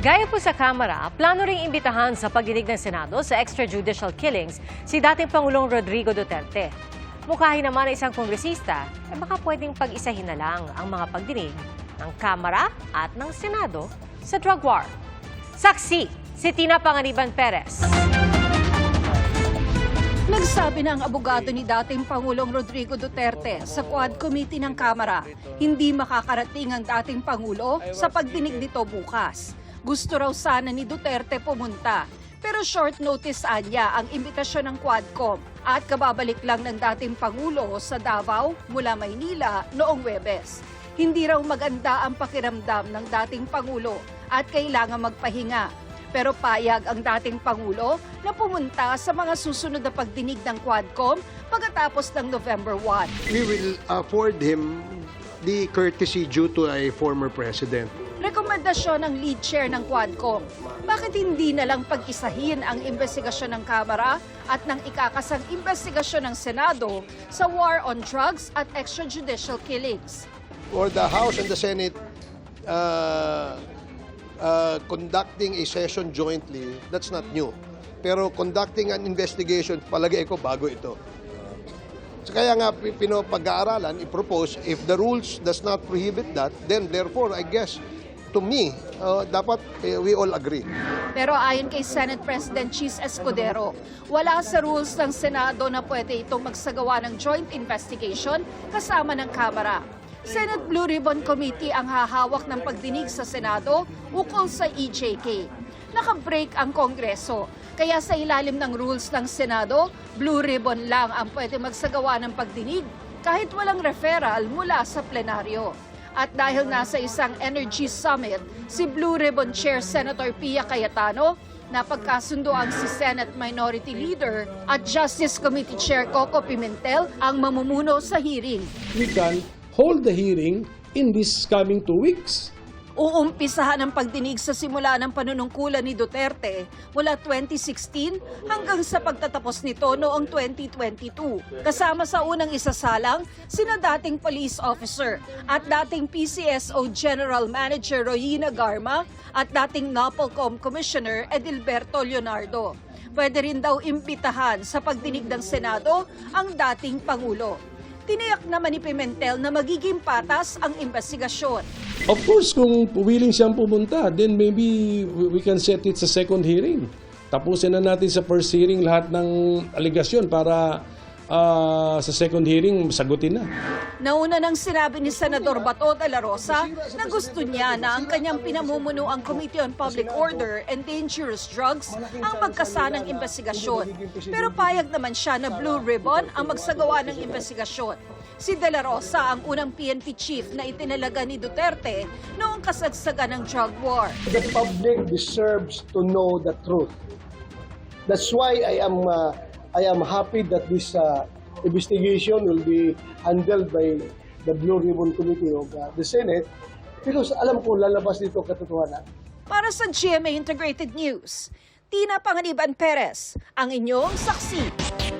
Gaya po sa Kamara, plano ring imbitahan sa pagdinig ng Senado sa extrajudicial killings si dating Pangulong Rodrigo Duterte. Mukhahin naman ng isang kongresista, eh baka pwedeng pag-isahin na lang ang mga pagdinig ng Kamara at ng Senado sa drug war. Saksi, si Tina Panganiban Perez. Nagsabi ng abogado ni dating Pangulong Rodrigo Duterte sa Quad Committee ng Kamara, hindi makakarating ang dating Pangulo sa pagdinig nito bukas. Gusto raw sana ni Duterte pumunta, pero short notice anya ang imbitasyon ng Quadcom at kababalik lang ng dating Pangulo sa Davao mula Maynila noong Webes. Hindi raw maganda ang pakiramdam ng dating Pangulo at kailangan magpahinga pero payag ang dating Pangulo na pumunta sa mga susunod na pagdinig ng Quadcom pagkatapos ng November 1. we will afford him the courtesy due to a former president. Rekomendasyon ng lead chair ng Quadcom. Bakit hindi na lang pag-isahin ang investigasyon ng Kamara at ng ikakasang investigasyon ng Senado sa war on drugs at extrajudicial killings? For the House and the Senate uh, uh, conducting a session jointly, that's not new. Pero conducting an investigation, palagay ko bago ito. So kaya nga pi- pinapag-aaralan, i-propose, if the rules does not prohibit that, then therefore, I guess, to me, uh, dapat eh, we all agree. Pero ayon kay Senate President Cheese Escudero, wala sa rules ng Senado na pwede itong magsagawa ng joint investigation kasama ng Kamara. Senate Blue Ribbon Committee ang hahawak ng pagdinig sa Senado ukol sa EJK. Nakabreak ang Kongreso, kaya sa ilalim ng rules ng Senado, Blue Ribbon lang ang pwede magsagawa ng pagdinig kahit walang referral mula sa plenaryo. At dahil nasa isang energy summit, si Blue Ribbon Chair Senator Pia Cayetano, napagkasundo ang si Senate Minority Leader at Justice Committee Chair Coco Pimentel ang mamumuno sa hearing. we can hold the hearing in this coming two weeks. Uumpisahan ang pagdinig sa simula ng panunungkulan ni Duterte mula 2016 hanggang sa pagtatapos nito noong 2022. Kasama sa unang isasalang, sina dating police officer at dating PCSO General Manager Royina Garma at dating NAPOLCOM Commissioner Edilberto Leonardo. Pwede rin daw imbitahan sa pagdinig ng Senado ang dating Pangulo. Tiniyak naman ni Pimentel na magiging patas ang investigasyon. Of course, kung willing siyang pumunta, then maybe we can set it sa second hearing. Tapusin na natin sa first hearing lahat ng aligasyon para ah, sa second hearing sagutin na. Nauna nang sinabi ni Senador Bato de la Rosa na gusto niya na ang kanyang pinamumuno ang Committee on Public Order and Dangerous Drugs ang magkasanang investigasyon. Pero payag naman siya na Blue Ribbon ang magsagawa ng investigasyon. Si De La Rosa ang unang PNP chief na itinalaga ni Duterte noong kasagsagan ng drug war. the public deserves to know the truth. That's why I am uh, I am happy that this uh, investigation will be handled by the Blue Ribbon Committee of uh, the Senate because alam ko lalabas dito katotohanan. Para sa GMA Integrated News, Tina Panganiban Perez, ang inyong saksi.